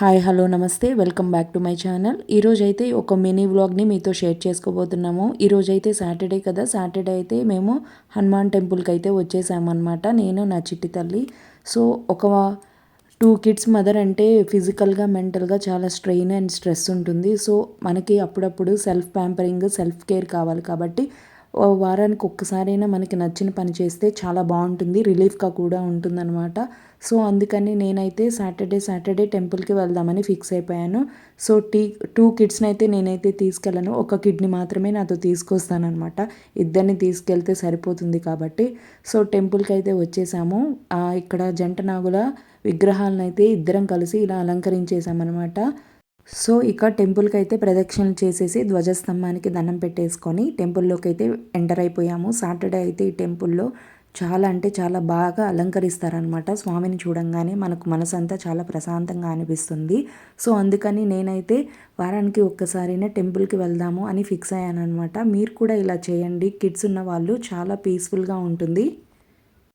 Hi hello నమస్తే. Welcome back to my channel. ఈరోజైతే ఒక మినీ వ్లాగ్ని మీతో షేర్ చేసుకోబోతున్నాము. ఈరోజు అయితే సాటర్డే కదా. సాటర్డే అయితే మేము హనుమాన్ టెంపుల్కి అయితే వచ్చేసామన్నమాట. నేను నా చిట్టి తల్లి. సో ఒక టూ కిడ్స్ మదర్ అంటే ఫిజికల్గా మెంటల్గా చాలా స్ట్రెయిన్ అండ్ స్ట్రెస్ ఉంటుంది. సో మనకి అప్పుడప్పుడు సెల్ఫ్ ప్యాంపరింగ్ సెల్ఫ్ కేర్ కావాలి కాబట్టి వారానికి ఒక్కసారైనా మనకి నచ్చిన పని చేస్తే చాలా బాగుంటుంది రిలీఫ్గా కూడా ఉంటుందన్నమాట. సో అందుకని నేనైతే సాటర్డే సాటర్డే టెంపుల్కి వెళ్దామని ఫిక్స్ అయిపోయాను. సో టీ టూ కిడ్స్ని అయితే నేనైతే తీసుకెళ్ళను. ఒక కిడ్ని మాత్రమే నాతో తీసుకొస్తానమాట ఇద్దరిని తీసుకెళ్తే సరిపోతుంది కాబట్టి. సో టెంపుల్కి అయితే వచ్చేసాము. ఇక్కడ జంట నాగుల విగ్రహాలను అయితే ఇద్దరం కలిసి ఇలా అలంకరించేసామన్నమాట. సో ఇక టెంపుల్కి అయితే ప్రదక్షిణలు చేసేసి ధ్వజస్తంభానికి దండం పెట్టేసుకొని టెంపుల్లోకి అయితే ఎంటర్ అయిపోయాము. సాటర్డే అయితే ఈ టెంపుల్లో చాలా అంటే చాలా బాగా అలంకరిస్తారనమాట స్వామిని చూడంగానే మనకు మనసంతా చాలా ప్రశాంతంగా అనిపిస్తుంది. సో అందుకని నేనైతే వారానికి ఒక్కసారైనా టెంపుల్కి వెళ్దాము అని ఫిక్స్ అయ్యాను అనమాట మీరు కూడా ఇలా చేయండి. కిడ్స్ ఉన్న వాళ్ళు చాలా పీస్ఫుల్గా ఉంటుంది.